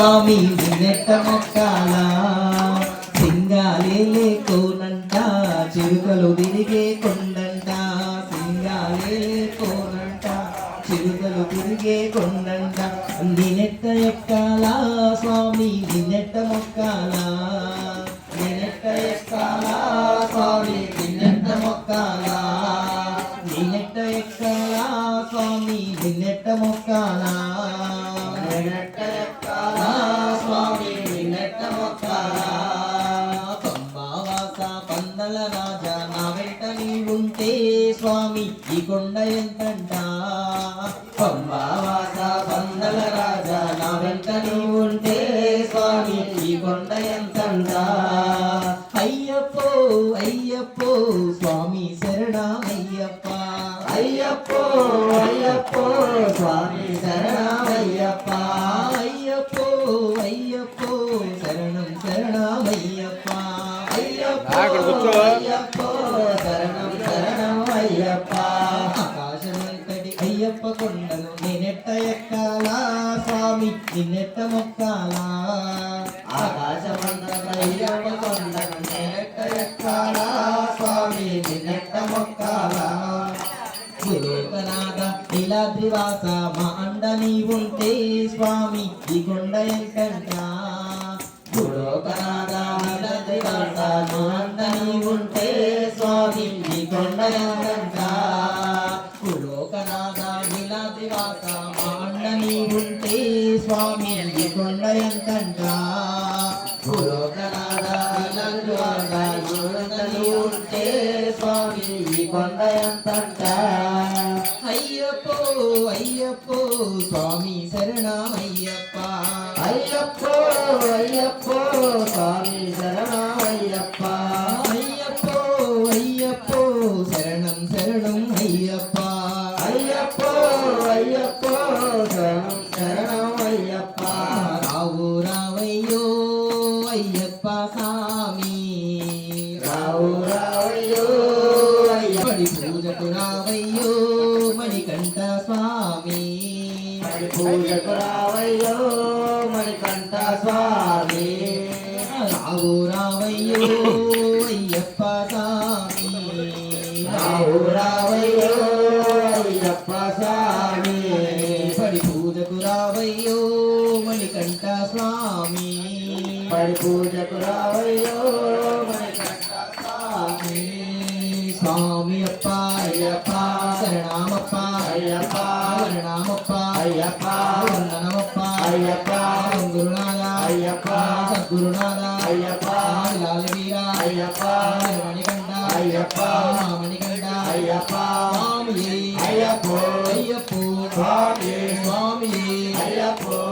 స్వామి నిన్నెట్ట మొక్కాల సింగాలే లేకోనంట చిరుకలు తిరిగే కొండంట సింగాలే లేకోనంట చిరుకలు తిరిగే కొండంట. నిన్నెట్ట ఎక్కాల స్వామి నిన్నెట్ట మొక్కాల నిన్నెట్ట ఎక్కాల స్వామి నిన్నెట్ట మొక్కాల నిన్నెట్ట ఎక్కాల స్వామి నిన్నెట్ట మొక్కాల నీవుంటే స్వామి ఈ కొండ ఎంతంట పంబావాస పందల రాజా నా వెంట నీవుంటే స్వామి ఈ కొండ ఎంతంట అయ్యప్పో అయ్యప్పో స్వామి శరణమయ్యప్ప అయ్యప్పో అయ్యప్పో స్వామి శరణమయ్యప్ప అయ్యప్పో అయ్యప్పో శరణం శరణమయ్యప్ప అయ్యప్పో అక్కడ కూర్చో. అయ్యప్పో కొండలు నేనెట్ట ఎక్కాలా స్వామి నిన్నెట్ట మొక్కాలా ఆకాశమంతటి అయ్యప్ప కొండలు నేనెట్ట ఎక్కాలా స్వామి నిన్నెట్ట మొక్కాలా పురోగనాథ ఇలా దివాస మా అండ ఉంటే స్వామి ఈ కొండ ఎంకంట ఇలా దివాస మా అండ ఉంటే స్వామి ఈ కొండ ఎంకంట సులోకనాథ నీలాద్రివాస మా అండ ఉంటే స్వామి ఈ కొండ ఎంకంట సులోకనాథ నీలాద్రివాస మా ఉంటే స్వామి ఈ కొండ ఎంతంట అయ్యప్పో అయ్యప్పో స్వామి శరణమయ్యప్ప అయ్యప్పో అయ్యప్పో స్వామి శరణమయ్యప్ప స్వామి రావు రావయ్యో అయ్యప్పడి పూజకు రావయ్యో మణికంఠ స్వామి. పూజకు రావయ్యో మణికంఠ స్వామి. రావు రావయ్యో అయ్యప్ప స్వామి. రావు రావయ్యో అయ్యప్ప స్వామి. పూజకు రావయ్యో మణికంఠ స్వామి. పడి పూజకు రావయ్యో స్వామి స్వామి అప్ప అయ్యప్ప శరణామప్ప అయ్యప్ప శరణామప్ప అయ్యప్ప వందనమప్ప అయ్యప్ప గురునాథ అయ్యప్ప సద్గురునాథ అయ్యప్ప లాలవీర అయ్యప్ప మణికంఠ అయ్యప్ప మణికంఠ అయ్యప్ప స్వామి అయ్యప్ప అయ్యప్ప స్వామి స్వామి అయ్యప్ప